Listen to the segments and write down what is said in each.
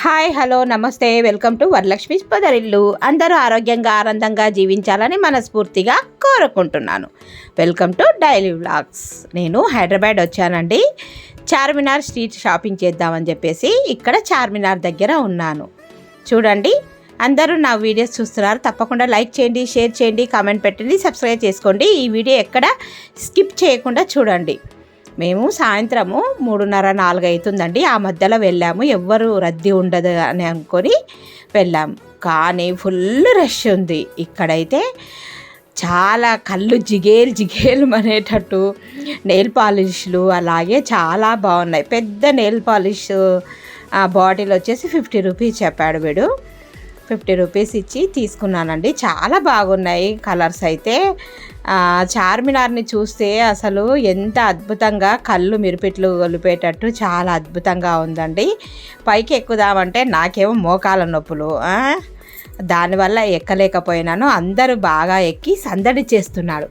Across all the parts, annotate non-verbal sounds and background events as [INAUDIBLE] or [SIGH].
Hi hello నమస్తే. Welcome to Varalakshmi పదరిల్లు. అందరూ ఆరోగ్యంగా ఆనందంగా జీవించాలని మనస్ఫూర్తిగా కోరుకుంటున్నాను. Welcome to daily vlogs. నేను హైదరాబాద్ వచ్చానండి. చార్మినార్ స్ట్రీట్ షాపింగ్ చేద్దామని చెప్పేసి ఇక్కడ చార్మినార్ దగ్గర ఉన్నాను. చూడండి అందరూ నా వీడియోస్ చూస్తున్నారు. తప్పకుండా లైక్ చేయండి షేర్ చేయండి కామెంట్ పెట్టండి సబ్స్క్రైబ్ చేసుకోండి. ఈ వీడియో ఎక్కడ స్కిప్ చేయకుండా చూడండి. మేము సాయంత్రము మూడున్నర నాలుగు అవుతుందండి. ఆ మధ్యలో వెళ్ళాము. ఎవ్వరు రద్దీ ఉండదు అని అనుకొని వెళ్ళాము కానీ ఫుల్ రష్ ఉంది. ఇక్కడైతే చాలా కళ్ళు జిగేలు జిగేలు అనేటట్టు నెయిల్ పాలిష్లు అలాగే చాలా బాగున్నాయి. పెద్ద నెయిల్ పాలిష్ బాటిల్ వచ్చేసి ఫిఫ్టీ రూపీస్ చెప్పాడు వీడు. ఫిఫ్టీ రూపీస్ ఇచ్చి తీసుకున్నానండి. చాలా బాగున్నాయి కలర్స్ అయితే. చార్మినార్ని చూస్తే అసలు ఎంత అద్భుతంగా కళ్ళు మిరుపిట్లు గొలిపేటట్టు చాలా అద్భుతంగా ఉందండి. పైకి ఎక్కుదామంటే నాకేమో మోకాల నొప్పులు దానివల్ల ఎక్కలేకపోయినాను. అందరూ బాగా ఎక్కి సందడి చేస్తున్నాడు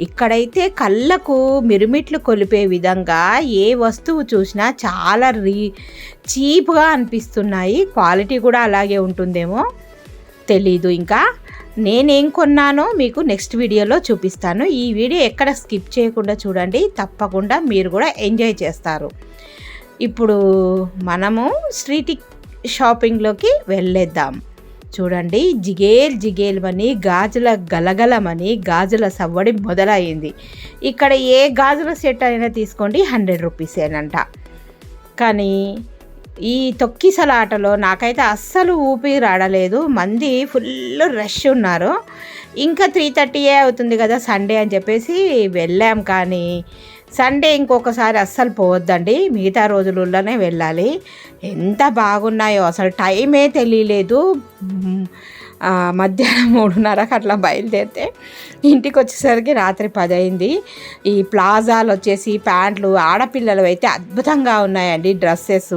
ఇక్కడైతే కళ్ళకు మిరుమిట్లు కొలిపే విధంగా ఏ వస్తువు చూసినా చాలా రీ చీప్గా అనిపిస్తున్నాయి. క్వాలిటీ కూడా అలాగే ఉంటుందేమో తెలీదు ఇంకా. నేనేం కొన్నానో మీకు నెక్స్ట్ వీడియోలో చూపిస్తాను. ఈ వీడియో ఎక్కడ స్కిప్ చేయకుండా చూడండి. తప్పకుండా మీరు కూడా ఎంజాయ్ చేస్తారు. ఇప్పుడు మనము స్ట్రీట్ షాపింగ్లోకి వెళ్ళేద్దాం. చూడండి జిగేల్ జిగేల్మని గాజుల గలగలమని గాజుల సవ్వడి మొదలైంది. ఇక్కడ ఏ గాజుల సెట్ అయినా తీసుకోండి హండ్రెడ్ రూపీసేనంట. కానీ ఈ తొక్కిసలాటలో నాకైతే అస్సలు ఊపిరి రాడలేదు. మంది ఫుల్ రష్ ఉన్నారు. ఇంకా త్రీ థర్టీయే అవుతుంది కదా సండే అని చెప్పేసి వెళ్ళాం కానీ సండే ఇంకొకసారి అస్సలు పోవద్దండి. మిగతా రోజులలోనే వెళ్ళాలి. ఎంత బాగున్నాయో అసలు టైమే తెలియలేదు. మధ్యాహ్నం మూడున్నరకు అట్లా బయలుదేరితే ఇంటికి వచ్చేసరికి రాత్రి పది అయింది ఈ ప్లాజాలు వచ్చేసి ప్యాంట్లు ఆడపిల్లలు అయితే అద్భుతంగా ఉన్నాయండి డ్రెస్సెస్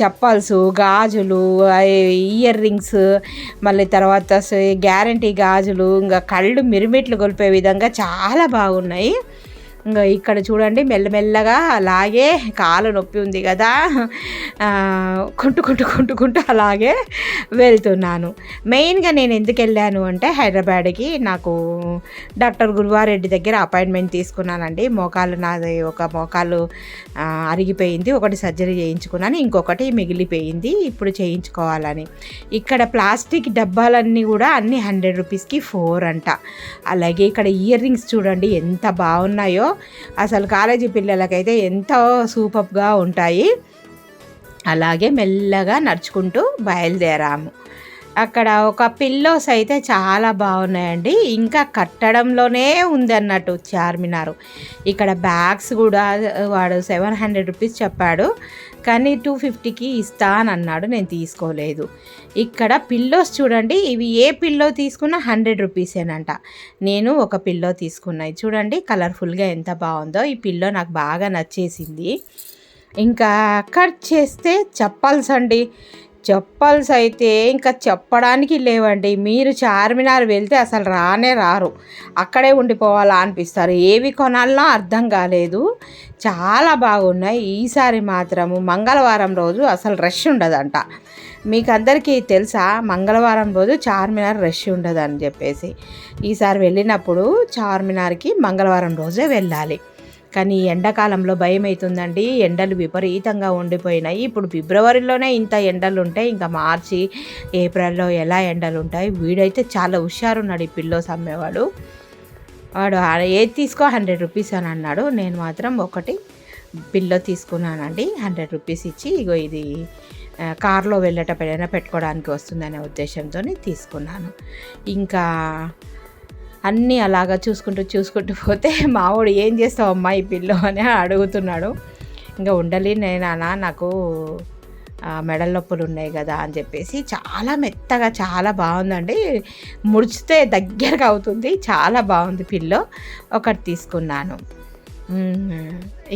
చెప్పల్స్ గాజులు ఇయర్ రింగ్స్ మళ్ళీ తర్వాత గ్యారంటీ గాజులు ఇంకా కళ్ళు మిరుమిట్లు కొలిపే విధంగా చాలా బాగున్నాయి. ఇక్కడ చూడండి మెల్లమెల్లగా అలాగే కాలు నొప్పి ఉంది కదా. కుంటుకుంటూ కుంటుకుంటూ అలాగే వెళ్తున్నాను. మెయిన్గా నేను ఎందుకు వెళ్ళాను అంటే హైదరాబాద్కి నాకు డాక్టర్ గురువారెడ్డి దగ్గర అపాయింట్మెంట్ తీసుకున్నానండి. మోకాలు నాది ఒక మోకాలు అరిగిపోయింది. ఒకటి సర్జరీ చేయించుకున్నాను. ఇంకొకటి మిగిలిపోయింది. ఇప్పుడు చేయించుకోవాలని. ఇక్కడ ప్లాస్టిక్ డబ్బాలన్నీ కూడా అన్ని హండ్రెడ్ రూపీస్కి ఫోర్ అంట. అలాగే ఇక్కడ ఇయర్ రింగ్స్ చూడండి ఎంత బాగున్నాయో. అసలు కాలేజీ పిల్లలకైతే ఎంతో సూపర్గా ఉంటాయి. అలాగే మెల్లగా నడుచుకుంటూ బయలుదేరాము. అక్కడ ఒక పిల్లోస్ అయితే చాలా బాగున్నాయండి. ఇంకా కట్టడంలోనే ఉంది అన్నట్టు చార్మినారు. ఇక్కడ బ్యాగ్స్ కూడా వాడు సెవెన్ హండ్రెడ్ రూపీస్ చెప్పాడు. కానీ టూ ఫిఫ్టీకి ఇస్తా అని అన్నాడు నేను తీసుకోలేదు. ఇక్కడ పిల్లోస్ చూడండి ఇవి ఏ పిల్లో తీసుకున్నా హండ్రెడ్ రూపీసేనంట. నేను ఒక పిల్లో తీసుకున్నాయి చూడండి కలర్ఫుల్గా ఎంత బాగుందో. ఈ పిల్లో నాకు బాగా నచ్చేసింది. ఇంకా కట్ చేస్తే చెప్పాల్సండి చెప్పల్స్ అయితే ఇంకా చెప్పడానికి లేవండి. మీరు చార్మినార్ వెళ్తే అసలు రానే రారు. అక్కడే ఉండిపోవాలా అనిపిస్తారు ఏవి కొనాలనో అర్థం కాలేదు. చాలా బాగున్నాయి. ఈసారి మాత్రము మంగళవారం రోజు అసలు రష్ ఉండదంట. మీకు అందరికీ తెలుసా? మంగళవారం రోజు చార్మినార్ రష్ ఉండదని చెప్పేసి. ఈసారి వెళ్ళినప్పుడు చార్మినార్కి మంగళవారం రోజే వెళ్ళాలి. కానీ ఎండాకాలంలో భయం అవుతుందండి ఎండలు విపరీతంగా ఉండిపోయినాయి. ఇప్పుడు ఫిబ్రవరిలోనే ఇంత ఎండలు ఉంటాయి ఇంకా మార్చి ఏప్రిల్లో ఎలా ఎండలు ఉంటాయి వీడైతే చాలా హుషారున్నాడు ఈ పిల్లోస్ అమ్మేవాడు వాడు ఏది తీసుకో హండ్రెడ్ రూపీస్ అని అన్నాడు. నేను మాత్రం ఒకటి పిల్లో తీసుకున్నానండి. హండ్రెడ్ రూపీస్ ఇచ్చి ఇగో ఇది కార్లో ఏదైనా పెట్టుకోవడానికి వస్తుందనే ఉద్దేశంతో తీసుకున్నాను. ఇంకా అన్నీ అలాగా చూసుకుంటూ చూసుకుంటూ పోతే [LAUGHS] మావాడు ఏం చేస్తావు అమ్మాయి పిల్ల అని అడుగుతున్నాడు. ఇంకా ఉండలి నేనా నాకు మెడల నొప్పులు ఉన్నాయి కదా అని చెప్పేసి చాలా మెత్తగా చాలా బాగుందండి. ముడిచితే దగ్గరగా అవుతుంది. చాలా బాగుంది పిల్లో. ఒకటి తీసుకున్నాను.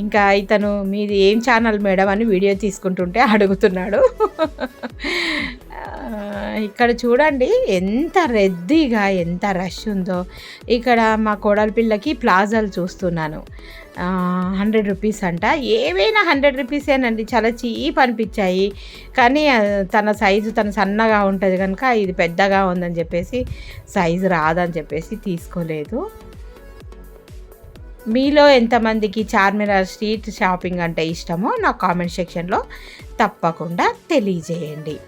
ఇంకా ఇతను మీది ఏం ఛానల్ మేడం అని వీడియో తీసుకుంటుంటే అడుగుతున్నాడు. ఇక్కడ చూడండి ఎంత రద్దీగా ఎంత రష్ ఉందో. ఇక్కడ మా కోడలి పిల్లకి ప్లాజాలు చూస్తున్నాను. హండ్రెడ్ రూపీస్ అంట. ఏవైనా హండ్రెడ్ రూపీసేనండి చాలా చీప్ అనిపించాయి. కానీ తన సైజు తన సన్నగా ఉంటుంది కనుక ఇది పెద్దగా ఉందని చెప్పేసి సైజు రాదని చెప్పేసి తీసుకోలేదు. మీలో ఎంతమందికి చార్మినార్ స్ట్రీట్ షాపింగ్ అంటే ఇష్టమో నా కామెంట్ సెక్షన్లో తప్పకుండా తెలియజేయండి.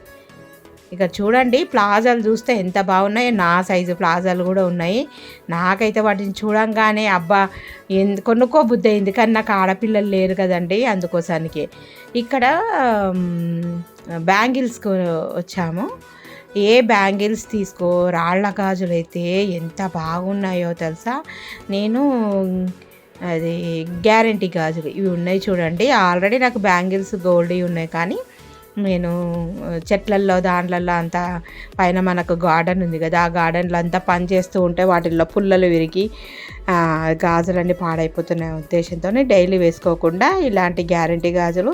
ఇక చూడండి ప్లాజాలు చూస్తే ఎంత బాగున్నాయో నా సైజు ప్లాజాలు కూడా ఉన్నాయి. నాకైతే వాటిని చూడంగానే అబ్బా ఎందు కొనుక్కో బుద్ధి అయింది. కానీ నాకు ఆడపిల్లలు లేరు కదండి అందుకోసానికి. ఇక్కడ బ్యాంగిల్స్కు వచ్చాము. ఏ బ్యాంగిల్స్ తీసుకో రాళ్ళ గాజులు అయితే ఎంత బాగున్నాయో తెలుసా? నేను అది గ్యారంటీ గాజులు ఇవి ఉన్నాయి చూడండి. ఆల్రెడీ నాకు బ్యాంగిల్స్ గోల్డ్ ఉన్నాయి కానీ నేను చెట్లల్లో దాంట్లల్లో అంతా పైన మనకు గార్డెన్ ఉంది కదా. ఆ గార్డెన్లో అంతా పని చేస్తూ ఉంటే వాటిల్లో పుల్లలు విరిగి గాజులన్నీ పాడైపోతున్న ఉద్దేశంతో డైలీ వేసుకోకుండా ఇలాంటి గ్యారంటీ గాజులు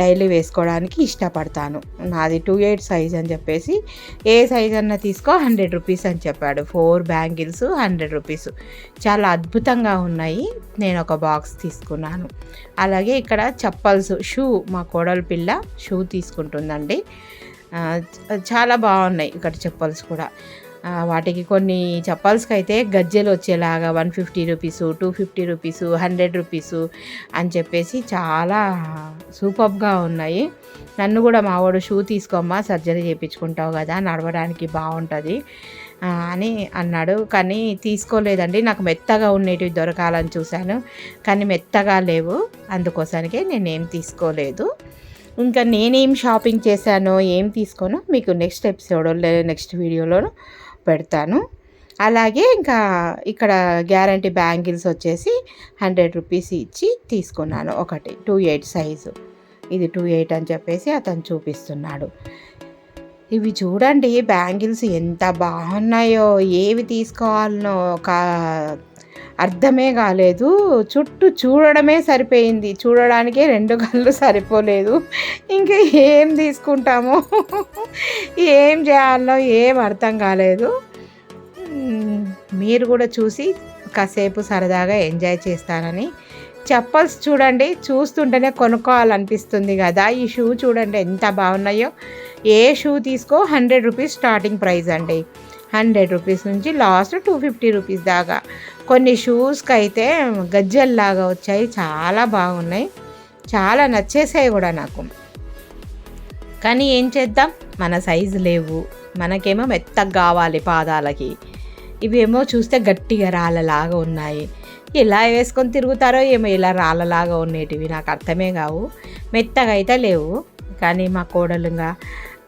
డైలీ వేసుకోవడానికి ఇష్టపడతాను. నాది టూ ఎయిట్ సైజ్ అని చెప్పేసి ఏ సైజ్ అన్నా తీసుకో హండ్రెడ్ రూపీస్ అని చెప్పాడు. Four bangles hundred rupees. చాలా అద్భుతంగా ఉన్నాయి. నేను ఒక బాక్స్ తీసుకున్నాను. అలాగే ఇక్కడ చప్పల్స్ షూ మా కోడలు పిల్ల షూ తీసుకుంటుందండి. చాలా బాగున్నాయి ఇక్కడ చెప్పల్స్ కూడా. వాటికి కొన్ని చెప్పాల్స్కి అయితే గజ్జెలు వచ్చేలాగా one fifty rupees two fifty rupees hundred rupees అని చెప్పేసి చాలా సూపర్గా ఉన్నాయి. నన్ను కూడా మావాడు షూ తీసుకోమ్మా సర్జరీ చేయించుకుంటావు కదా నడవడానికి బాగుంటుంది అని అన్నాడు. కానీ తీసుకోలేదండి నాకు మెత్తగా ఉండేటివి దొరకాలని చూశాను. కానీ మెత్తగా లేవు అందుకోసానికే నేనేం తీసుకోలేదు. ఇంకా నేనేం షాపింగ్ చేశానో ఏం తీసుకోనో మీకు నెక్స్ట్ ఎపిసోడ్ నెక్స్ట్ వీడియోలో పెడతాను. అలాగే ఇంకా ఇక్కడ గ్యారంటీ బ్యాంగిల్స్ వచ్చేసి హండ్రెడ్ రూపీస్ ఇచ్చి తీసుకున్నాను. ఒకటి టూ ఎయిట్ సైజు. ఇది టూ ఎయిట్ అని చెప్పేసి అతను చూపిస్తున్నాడు. ఇవి చూడండి బ్యాంగిల్స్ ఎంత బాగున్నాయో ఏవి తీసుకోవాలనో ఒక అర్థమే కాలేదు. చుట్టూ చూడడమే సరిపోయింది. చూడడానికే రెండు కళ్ళు సరిపోలేదు. ఇంకా ఏం తీసుకుంటామో? ఏం చేయాలో ఏం అర్థం కాలేదు. మీరు కూడా చూసి కాసేపు సరదాగా ఎంజాయ్ చేస్తానని. చెప్పల్స్ చూడండి. చూస్తుంటేనే కొనుక్కోవాలనిపిస్తుంది కదా. ఈ షూ చూడండి ఎంత బాగున్నాయో. ఏ షూ తీసుకో? హండ్రెడ్ రూపీస్ స్టార్టింగ్ ప్రైస్ అండి. హండ్రెడ్ రూపీస్ నుంచి లాస్ట్ టూ ఫిఫ్టీ రూపీస్ దాకా. కొన్ని షూస్కి అయితే గజ్జల్లాగా వచ్చాయి చాలా బాగున్నాయి. చాలా నచ్చేసాయి కూడా నాకు. కానీ ఏం చేద్దాం? మన సైజు లేవు. మనకేమో మెత్తగా కావాలి పాదాలకి. ఇవేమో చూస్తే గట్టిగా రాళ్ళలాగా ఉన్నాయి. ఇలా వేసుకొని తిరుగుతారో ఏమో ఇలా రాళ్ళలాగా ఉండేటివి నాకు అర్థమే కావు. మెత్తగా అయితే లేవు. కానీ మా కోడలుగా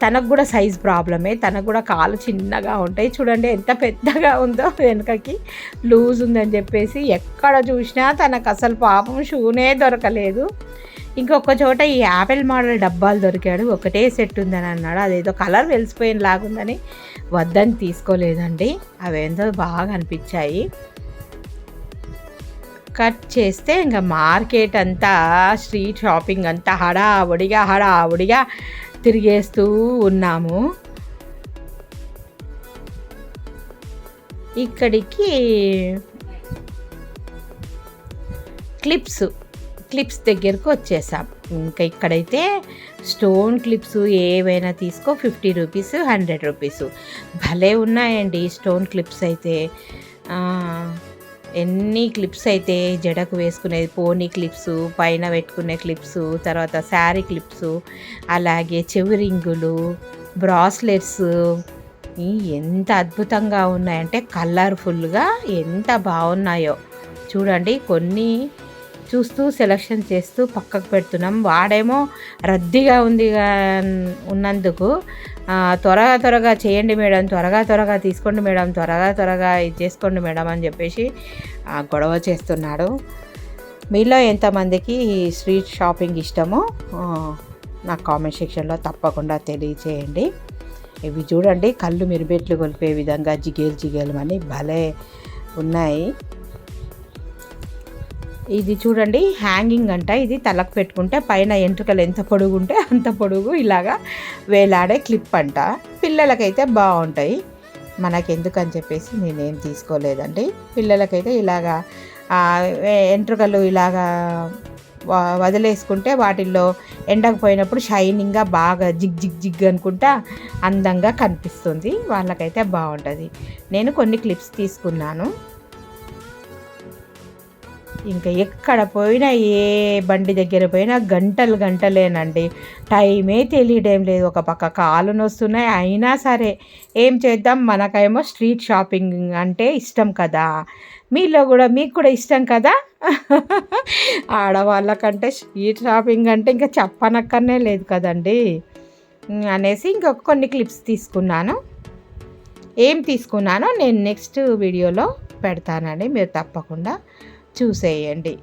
తనకు కూడా సైజ్ ప్రాబ్లమే తనకు కూడా కాలు చిన్నగా ఉంటాయి. చూడండి ఎంత పెద్దగా ఉందో వెనుకకి లూజ్ ఉందని చెప్పేసి ఎక్కడ చూసినా తనకు అసలు పాపం షూనే దొరకలేదు. ఇంకొక చోట ఈ యాపిల్ మోడల్ డబ్బాలు దొరికాడు. ఒకటే సెట్ ఉందని అన్నాడు. అదేదో కలర్ వెలిసిపోయిన లాగుందని వద్దని తీసుకోలేదండి. అవేందో బాగా అనిపించాయి. కట్ చేస్తే ఇంకా మార్కెట్ అంతా స్ట్రీట్ షాపింగ్ అంతా హడావుడిగా హడావుడిగా తిరిగేస్తూ ఉన్నాము. ఇక్కడికి క్లిప్స్ క్లిప్స్ దగ్గరకు వచ్చేసాం. ఇంకా ఇక్కడైతే స్టోన్ క్లిప్స్ ఏవైనా తీసుకో ఫిఫ్టీ రూపీస్ హండ్రెడ్ రూపీస్. భలే ఉన్నాయండి స్టోన్ క్లిప్స్ అయితే. ఎన్ని క్లిప్స్ అయితే జడకు వేసుకునేది పోనీ క్లిప్స్ పైన పెట్టుకునే క్లిప్స్ తర్వాత శారీ క్లిప్స్ అలాగే చెవి రింగులు బ్రాస్లెట్స్ ఎంత అద్భుతంగా ఉన్నాయంటే కలర్ఫుల్గా ఎంత బాగున్నాయో. చూడండి కొన్ని చూస్తూ సెలక్షన్ చేస్తూ పక్కకు పెడుతున్నాం. వాడేమో రద్దీగా ఉంది ఉన్నందుకు త్వరగా త్వరగా చేయండి మేడం త్వరగా త్వరగా తీసుకోండి మేడం త్వరగా త్వరగా ఇది చేసుకోండి మేడం అని చెప్పేసి గొడవ చేస్తున్నాడు. మీలో ఎంతమందికి స్ట్రీట్ షాపింగ్ ఇష్టమో నాకు కామెంట్ సెక్షన్లో తప్పకుండా తెలియచేయండి. ఇవి చూడండి కళ్ళు మిరుబెట్లు కొలిపే విధంగా జిగేలు జిగేలు అని భలే ఉన్నాయి. ఇది చూడండి హ్యాంగింగ్ అంట. ఇది తలకు పెట్టుకుంటే పైన ఎంట్రుకలు ఎంత పొడుగు ఉంటే అంత పొడుగు ఇలాగా వేలాడే క్లిప్ అంట. పిల్లలకైతే బాగుంటాయి. మనకెందుకని చెప్పేసి నేనేం తీసుకోలేదండి. పిల్లలకైతే ఇలాగా ఎంట్రుకలు ఇలాగా వ- వదిలేసుకుంటే వాటిల్లో ఎండకు పోయినప్పుడు షైనింగ్గా బాగా జిగ్ జిగ్ జిగ్ అనుకుంటా అందంగా కనిపిస్తుంది. వాళ్ళకైతే బాగుంటుంది. నేను కొన్ని క్లిప్స్ తీసుకున్నాను. ఇంకా ఎక్కడ పోయినా ఏ బండి దగ్గర పోయినా గంటలు గంటలేనండి. టైమే తెలియడం లేదు. ఒక పక్క కాలు నొస్తున్నాయి అయినా సరే ఏం చేద్దాం? మనకేమో స్ట్రీట్ షాపింగ్ అంటే ఇష్టం కదా. మీలో కూడా మీకు కూడా ఇష్టం కదా? [LAUGHS] ఆడవాళ్ళకంటే స్ట్రీట్ షాపింగ్ అంటే ఇంకా చెప్పనక్కర్నే లేదు కదండి. అనేసి ఇంకా కొన్ని క్లిప్స్ తీసుకున్నాను. ఏం తీసుకున్నానో నేను నెక్స్ట్ వీడియోలో పెడతానండి. మీరు తప్పకుండా చూసేయండి.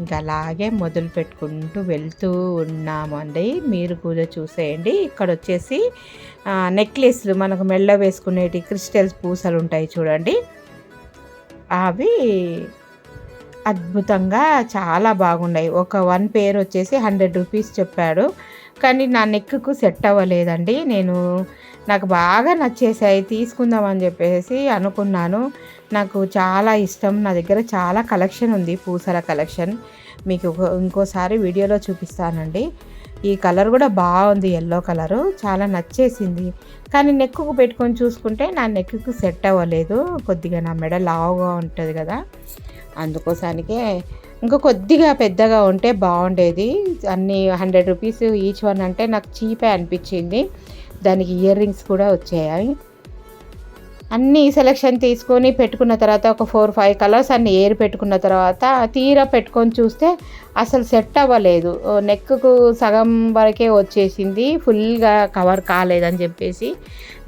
ఇంకా అలాగే మొదలు పెట్టుకుంటూ వెళ్తూ ఉన్నామండి మీరు కూడా చూసేయండి. ఇక్కడ వచ్చేసి నెక్లెస్లు మనకు మెళ్ళ వేసుకునేటి క్రిస్టల్స్ పూసలు ఉంటాయి చూడండి. అవి అద్భుతంగా చాలా బాగున్నాయి. ఒక వన్ పేర్ వచ్చేసి హండ్రెడ్ రూపీస్ చెప్పాడు. కానీ నా నెక్కు సెట్ అవ్వలేదండి. నేను నాకు బాగా నచ్చేసాయి తీసుకుందామని చెప్పేసి అనుకున్నాను. నాకు చాలా ఇష్టం. నా దగ్గర చాలా కలెక్షన్ ఉంది. పూసల కలెక్షన్. మీకు ఇంకోసారి వీడియోలో చూపిస్తానండి. ఈ కలర్ కూడా బాగుంది. Yellow colour. చాలా నచ్చేసింది. కానీ నెక్కుకు పెట్టుకొని చూసుకుంటే నా నెక్కుకు సెట్ అవ్వలేదు. కొద్దిగా నా మెడ లావుగా ఉంటుంది కదా. అందుకోసానికే ఇంకా కొద్దిగా పెద్దగా ఉంటే బాగుండేది. అన్ని హండ్రెడ్ రూపీస్ ఈచ్ వన్ అంటే నాకు చీపే అనిపించింది. దానికి ఇయర్ రింగ్స్ కూడా వచ్చాయి. అన్నీ సెలెక్షన్ తీసుకొని పెట్టుకున్న తర్వాత ఒక ఫోర్ ఫైవ్ కలర్స్ అన్ని ఏరి పెట్టుకున్న తర్వాత తీరా పెట్టుకొని చూస్తే అసలు సెట్ అవ్వలేదు. నెక్కు సగం వరకే వచ్చేసింది. ఫుల్గా కవర్ కాలేదని చెప్పేసి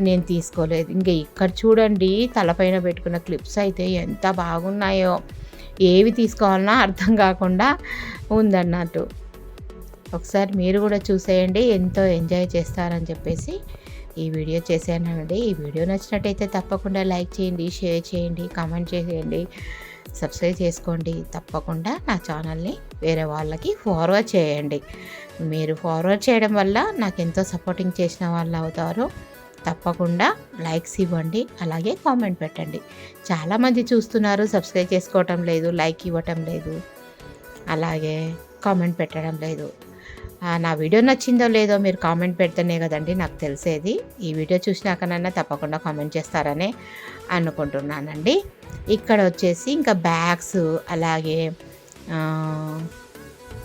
నేను తీసుకోలేదు. ఇంకా ఇక్కడ చూడండి తలపైన పెట్టుకున్న క్లిప్స్ అయితే ఎంత బాగున్నాయో. ఏవి తీసుకోవాలన్నా అర్థం కాకుండా ఉందన్నట్టు. ఒకసారి మీరు కూడా చూసేయండి ఎంతో ఎంజాయ్ చేస్తారని చెప్పేసి ఈ వీడియో చేశానండి ఈ వీడియో నచ్చినట్టయితే తప్పకుండా లైక్ చేయండి షేర్ చేయండి కామెంట్ చేయండి సబ్స్క్రైబ్ చేసుకోండి. తప్పకుండా నా ఛానల్ని వేరే వాళ్ళకి ఫార్వర్డ్ చేయండి. మీరు ఫార్వర్డ్ చేయడం వల్ల నాకు ఎంతో సపోర్టింగ్ చేసిన వాళ్ళు అవుతారు. తప్పకుండా లైక్స్ ఇవ్వండి అలాగే కామెంట్ పెట్టండి. చాలామంది చూస్తున్నారు సబ్స్క్రైబ్ చేసుకోవటం లేదు లైక్ ఇవ్వటం లేదు అలాగే కామెంట్ పెట్టడం లేదు. నా వీడియో నచ్చిందో లేదో మీరు కామెంట్ పెడితేనే కదండి నాకు తెలిసేది. ఈ వీడియో చూసినాకనన్నా తప్పకుండా కామెంట్ చేస్తారనే అనుకుంటున్నానండి. ఇక్కడ వచ్చేసి ఇంకా బ్యాగ్స్ అలాగే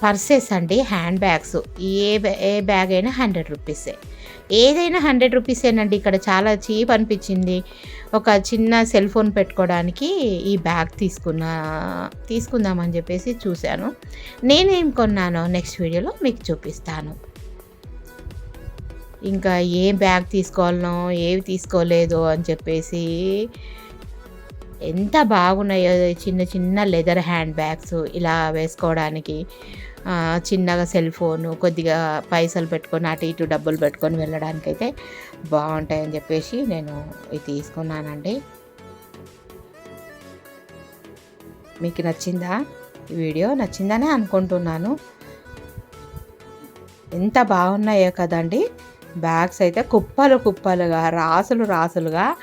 పర్సెస్ అండి హ్యాండ్ బ్యాగ్స్. ఏ బ్యా- ఏ బ్యాగ్ అయినా హండ్రెడ్ రూపీసే. ఏదైనా హండ్రెడ్ రూపీసేనండి ఇక్కడ చాలా చీప్ అనిపించింది. ఒక చిన్న సెల్ ఫోన్ పెట్టుకోవడానికి ఈ బ్యాగ్ తీసుకున్నా తీసుకుందామని చెప్పేసి చూశాను. నేనేం కొన్నానో నెక్స్ట్ వీడియోలో మీకు చూపిస్తాను. ఇంకా ఏ బ్యాగ్ తీసుకోవాలనో ఏవి తీసుకోలేదో అని చెప్పేసి ఎంత బాగున్నాయో చిన్న చిన్న లెదర్ హ్యాండ్ బ్యాగ్స్ ఇలా వేసుకోవడానికి. చిన్నగా సెల్ ఫోను కొద్దిగా పైసలు పెట్టుకొని అటు ఇటు డబ్బులు పెట్టుకొని వెళ్ళడానికైతే బాగుంటాయని చెప్పేసి నేను ఇది తీసుకున్నానండి. మీకు నచ్చిందా? ఈ వీడియో నచ్చిందనే అనుకుంటున్నాను. ఎంత బాగున్నాయో కదండి. బ్యాగ్స్ అయితే కుప్పలు కుప్పలుగా రాసులు రాసులుగా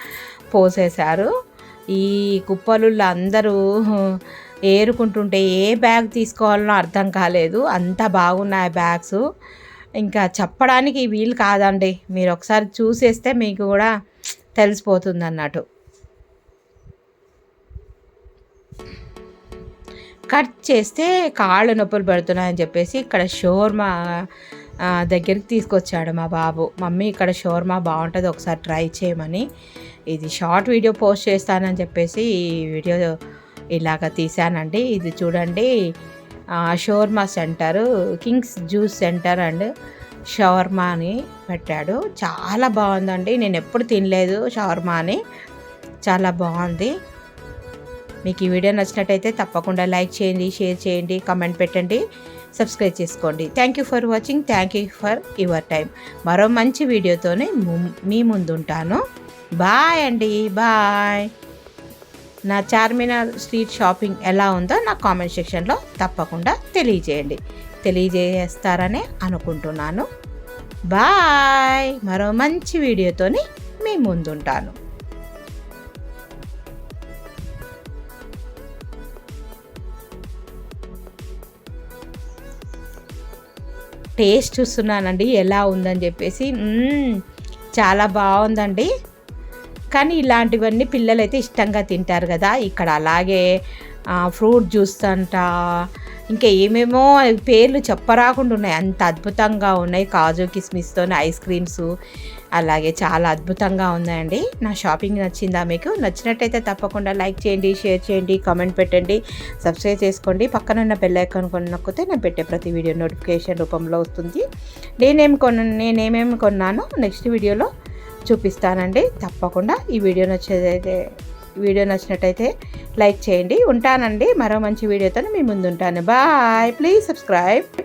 పోసేశారు. ఈ కుప్పలు అందరూ ఏరుకుంటుంటే ఏ బ్యాగ్ తీసుకోవాలనో అర్థం కాలేదు. అంత బాగున్నాయి బ్యాగ్స్. ఇంకా చెప్పడానికి వీలు కాదండి. మీరు ఒకసారి చూసేస్తే మీకు కూడా తెలిసిపోతుంది అన్నట్టు కట్ చేస్తే కాళ్ళు నొప్పులు పెడుతున్నాయని చెప్పేసి ఇక్కడ షోర్మా దగ్గరికి తీసుకొచ్చాడు మా బాబు. మమ్మీ ఇక్కడ షోర్మా బాగుంటుంది ఒకసారి ట్రై చేయమని. ఇది షార్ట్ వీడియో పోస్ట్ చేస్తానని చెప్పేసి ఈ వీడియో ఇలాగ తీసానండి ఇది చూడండి. Shawarma centre kings juice centre and shawarma అని పెట్టాడు. చాలా బాగుందండి. నేను ఎప్పుడు తినలేదు షవర్మా అని. చాలా బాగుంది. మీకు ఈ వీడియో నచ్చినట్టయితే తప్పకుండా లైక్ చేయండి షేర్ చేయండి కామెంట్ పెట్టండి సబ్స్క్రైబ్ చేసుకోండి. Thank you for watching. Thank you for your time. మరో మంచి వీడియోతోనే మీ ముందుంటాను. బాయ్ అండి. బాయ్. నా చార్మినార్ స్ట్రీట్ షాపింగ్ ఎలా ఉందో నా కామెంట్ సెక్షన్లో తప్పకుండా తెలియజేయండి. తెలియజేస్తారనే అనుకుంటున్నాను. బాయ్! మరో మంచి వీడియోతోని మీ ముందుంటాను. టేస్ట్ చూస్తున్నానండి ఎలా ఉందని చెప్పేసి. చాలా బాగుందండి. కానీ ఇలాంటివన్నీ పిల్లలైతే ఇష్టంగా తింటారు కదా. ఇక్కడ అలాగే ఫ్రూట్ జ్యూస్ అంట ఇంకా ఏమేమో పేర్లు చెప్పరాకుండా ఉన్నాయి. అంత అద్భుతంగా ఉన్నాయి. కాజు కిస్మిస్తో ఐస్ క్రీమ్స్ అలాగే చాలా అద్భుతంగా ఉన్నాయండి. నా షాపింగ్ నచ్చిందా మీకు? నచ్చినట్టయితే తప్పకుండా లైక్ చేయండి షేర్ చేయండి కామెంట్ పెట్టండి సబ్స్క్రైబ్ చేసుకోండి. పక్కన ఉన్న బెల్ ఐకాన్ కొని నొక్కితే నేను పెట్టే ప్రతి వీడియో నోటిఫికేషన్ రూపంలో వస్తుంది. నేనేం కొన్న నేనేమేమి కొన్నానో నెక్స్ట్ వీడియోలో చూపిస్తానండి. తప్పకుండా ఈ వీడియో నచ్చేదైతే వీడియో నచ్చినట్టయితే లైక్ చేయండి. ఉంటానండి. మరో మంచి వీడియోతో మీ ముందు ఉంటాను బాయ్. Please subscribe.